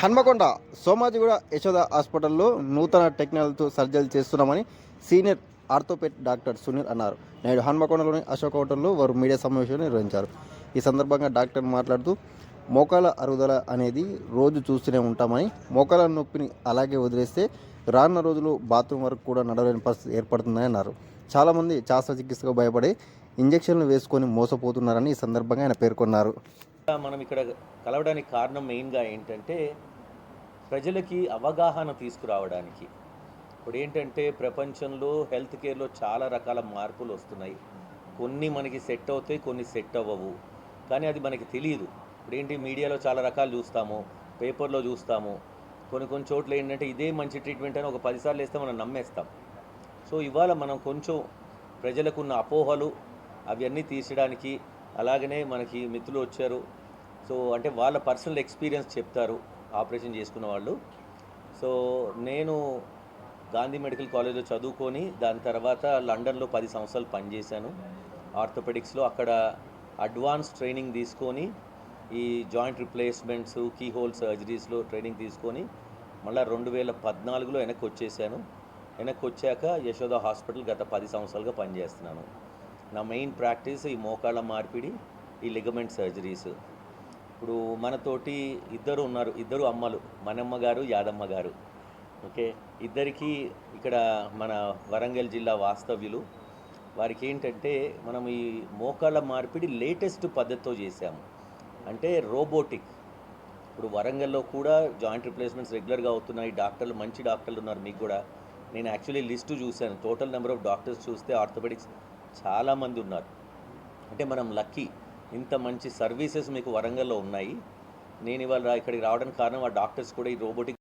హన్మకొండ సోమాజిగూడ యశోద హాస్పిటల్లో నూతన టెక్నాలజీతో సర్జరీ చేస్తున్నామని సీనియర్ ఆర్థోపెట్ డాక్టర్ సునీల్ అన్నారు. నేడు హన్మకొండలోని అశోక్ హోటల్లో వారు మీడియా సమావేశం నిర్వహించారు. ఈ సందర్భంగా డాక్టర్ మాట్లాడుతూ మోకాల అరుగుదల అనేది రోజు చూస్తూనే ఉంటామని మోకాల నొప్పిని అలాగే వదిలేస్తే రానున్న రోజులు బాత్రూమ్ వరకు కూడా నడవలేని పరిస్థితి ఏర్పడుతుందని అన్నారు. చాలామంది శస్త్రచికిత్సకు భయపడి ఇంజక్షన్లు వేసుకొని మోసపోతున్నారని ఈ సందర్భంగా ఆయన పేర్కొన్నారు. మనం ఇక్కడ కలవడానికి కారణం మెయిన్గా ఏంటంటే ప్రజలకి అవగాహన తీసుకురావడానికి. ఇప్పుడు ఏంటంటే ప్రపంచంలో హెల్త్ కేర్లో చాలా రకాల మార్పులు వస్తున్నాయి. కొన్ని మనకి సెట్ అవుతాయి కొన్ని సెట్ అవ్వవు. కానీ అది మనకి తెలియదు ఇప్పుడు ఏంటి మీడియాలో చాలా రకాలు చూస్తాము పేపర్లో చూస్తాము. కొన్ని కొన్ని చోట్ల ఏంటంటే ఇదే మంచి ట్రీట్మెంట్ అని ఒక పదిసార్లు వేస్తే మనం నమ్మేస్తాం. సో ఇవాళ మనం కొంచెం ప్రజలకు ఉన్న అపోహలు అవన్నీ తీసడానికి అలాగనే మనకి మిత్రులు వచ్చారు. సో అంటే వాళ్ళ పర్సనల్ ఎక్స్పీరియన్స్ చెప్తారు ఆపరేషన్ చేసుకున్న వాళ్ళు. సో నేను గాంధీ మెడికల్ కాలేజ్లో చదువుకొని దాని తర్వాత లండన్లో పది సంవత్సరాలు పనిచేశాను. ఆర్థోపెడిక్స్లో అక్కడ అడ్వాన్స్ ట్రైనింగ్ తీసుకొని ఈ జాయింట్ రిప్లేస్మెంట్స్ కీ హోల్ సర్జరీస్లో ట్రైనింగ్ తీసుకొని మళ్ళీ రెండు వేల పద్నాలుగులో వెనక్కి వచ్చేసాను. వెనక్కి వచ్చాక యశోద హాస్పిటల్ గత పది సంవత్సరాలుగా పనిచేస్తున్నాను. నా మెయిన్ ప్రాక్టీస్ ఈ మోకాళ్ళ మార్పిడి ఈ లిగమెంట్ సర్జరీస్ ఇప్పుడు మనతోటి ఇద్దరు ఉన్నారు ఇద్దరు అమ్మలు మనమ్మ గారు యాదమ్మ గారు. ఓకే? ఇద్దరికీ ఇక్కడ మన వరంగల్ జిల్లా వాస్తవ్యులు. వారికి ఏంటంటే మనం ఈ మోకాళ్ళ మార్పిడి లేటెస్ట్ పద్ధతితో చేశాము. అంటే రోబోటిక్ ఇప్పుడు వరంగల్లో కూడా జాయింట్ రిప్లేస్మెంట్స్ రెగ్యులర్గా అవుతున్నాయి. డాక్టర్లు మంచి డాక్టర్లు ఉన్నారు మీకు కూడా. నేను యాక్చువల్లీ లిస్టు చూశాను. టోటల్ నెంబర్ ఆఫ్ డాక్టర్స్ చూస్తే ఆర్థోపెడిక్స్ చాలామంది ఉన్నారు. అంటే మనం లక్కీ. ఇంత మంచి సర్వీసెస్ మీకు వరంగల్లో ఉన్నాయి. నేను ఇవాళ ఇక్కడికి రావడానికి కారణం ఆ డాక్టర్స్ కూడా ఈ రోబోటిక్